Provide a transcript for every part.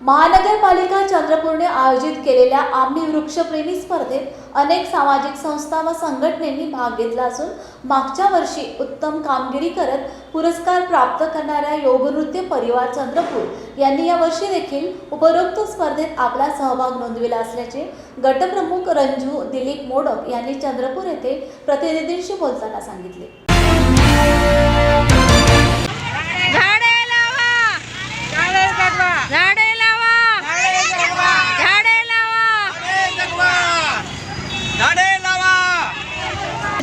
महानगरपालिका चंद्रपूरने आयोजित केलेल्या आम्ही वृक्षप्रेमी स्पर्धेत अनेक सामाजिक संस्था व संघटनेनी भाग घेतला असून मागच्या वर्षी उत्तम कामगिरी करत पुरस्कार प्राप्त करणाऱ्या योगनृत्य परिवार चंद्रपूर यांनी या वर्षी देखील उपरोक्त स्पर्धेत आपला सहभाग नोंदविला असल्याचे गटप्रमुख रंजू दिलीप मोडक यांनी चंद्रपूर येथे प्रतिनिधींशी बोलताना सांगितले.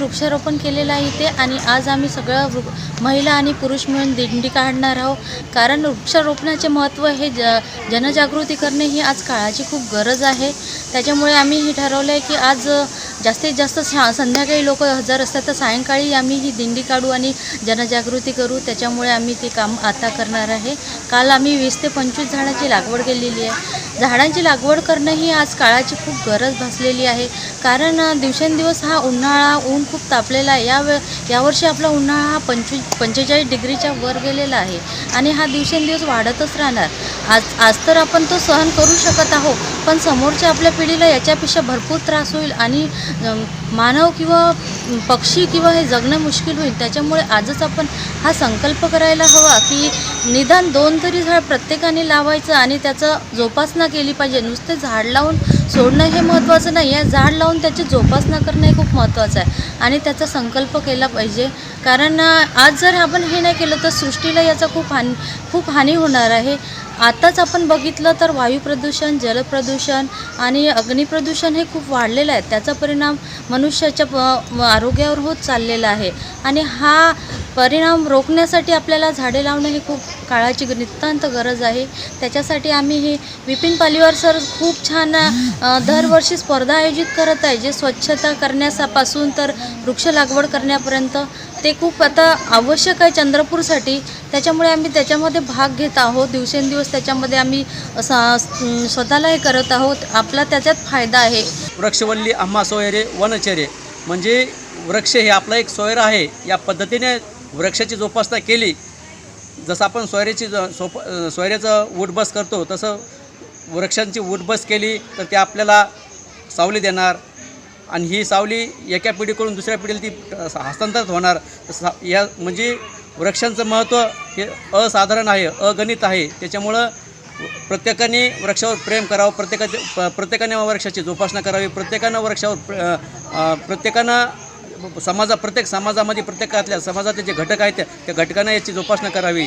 वृक्षारोपण केलेलं आहे इथे आणि आज आम्ही सगळं वृ महिला आणि पुरुष मिळून दिंडी काढणार आहोत. कारण वृक्षारोपणाचे महत्त्व हे ज जनजागृती करणे ही आज काळाची खूप गरज आहे. त्याच्यामुळे आम्ही हे ठरवलं आहे की आज जास्तीत जास्त सा संध्याकाळी लोक हजर असतात तर सायंकाळी आम्ही ही दिंडी काढू आणि जनजागृती करू. त्याच्यामुळे आम्ही ते काम आता करणार आहे. काल आम्ही वीस ते पंचवीस झाडांची लागवड केलेली आहे. झाडांची लागवड करणं ही आज काळाची खूप गरज भासलेली आहे. कारण दिवसेंदिवस हा उन्हाळा ऊन खूप तापलेला आहे. या वे यावर्षी आपला उन्हाळा हा पंचवीस पंचेचाळीस डिग्रीच्या वर गेलेला आहे. आणि हा दिवसेंदिवस वाढतच राहणार. आज आज तर आपण तो सहन करू शकत आहोत. पण समोरच्या आपल्या पिढीला याच्यापेक्षा भरपूर त्रास होईल आणि मानव किंवा पक्षी किंवा हे जगणं मुश्किल होईल. त्याच्यामुळे आजच आपण हा संकल्प करायला हवा की निदान दोन तरी झाड प्रत्येकाने लावायचं आणि त्याचं जोपासना केली पाहिजे. नुसते झाड लावून सोडणं हे महत्त्वाचं नाही आहे. झाड लावून त्याची जोपासना करणं हे खूप महत्त्वाचं आहे आणि त्याचा संकल्प केला पाहिजे. कारण आज जर आपण हे नाही केलं तर सृष्टीला याचा खूप हानी खूप हानी होणार आहे. आताच आपण बघितलं तर वायू प्रदूषण जलप्रदूषण आणि अग्निप्रदूषण हे खूप वाढलेलं आहे. त्याचा परिणाम मनुष्याच्या प- आरोग्यावर होत चाललेला आहे. आणि हा परिणाम रोखण्यासाठी आपल्याला झाडे लावणं ही खूप काळाची नितांत गरज आहे. त्याच्यासाठी आम्ही हे विपिन पालिवार सर खूप छान दरवर्षी स्पर्धा आयोजित करत आहे जे स्वच्छता करण्यापासून तर वृक्ष लागवड करण्यापर्यंत. ते खूप आता आवश्यक आहे चंद्रपूरसाठी. त्याच्यामुळे आम्ही त्याच्यामध्ये भाग घेत आहोत. दिवसेंदिवस त्याच्यामध्ये आम्ही स्वतःला हे करत आहोत. आपला त्याच्यात फायदा आहे. वृक्षवल्ली आम्हा सोयरे वनचेरे. म्हणजे वृक्ष हे आपला एक सोयर आहे. या पद्धतीने वृक्षाची जोपासना केली. जसं आपण सोयऱ्याची ज- सोप सोयऱ्याचं उठबस करतो तसं वृक्षांची उठबस केली तर ते आपल्याला सावली देणार. आणि ही सावली एका पिढीकडून दुसऱ्या पिढीला ती हस्तांतरित होणार. सा या म्हणजे वृक्षांचं महत्त्व हे असाधारण आहे अगणित आहे. त्याच्यामुळं प्रत्येकाने वृक्षावर प्रेम करावं प्रत्येकाचे प- प्रत्येकाने वृक्षाची जोपासना करावी प्रत्येकानं वृक्षावर प्रत्येकानं समाजा प्रत्येक समाजामध्ये प्रत्येकातल्या समाजातले जे घटक आहेत त्या घटकांना याची जोपासना करावी.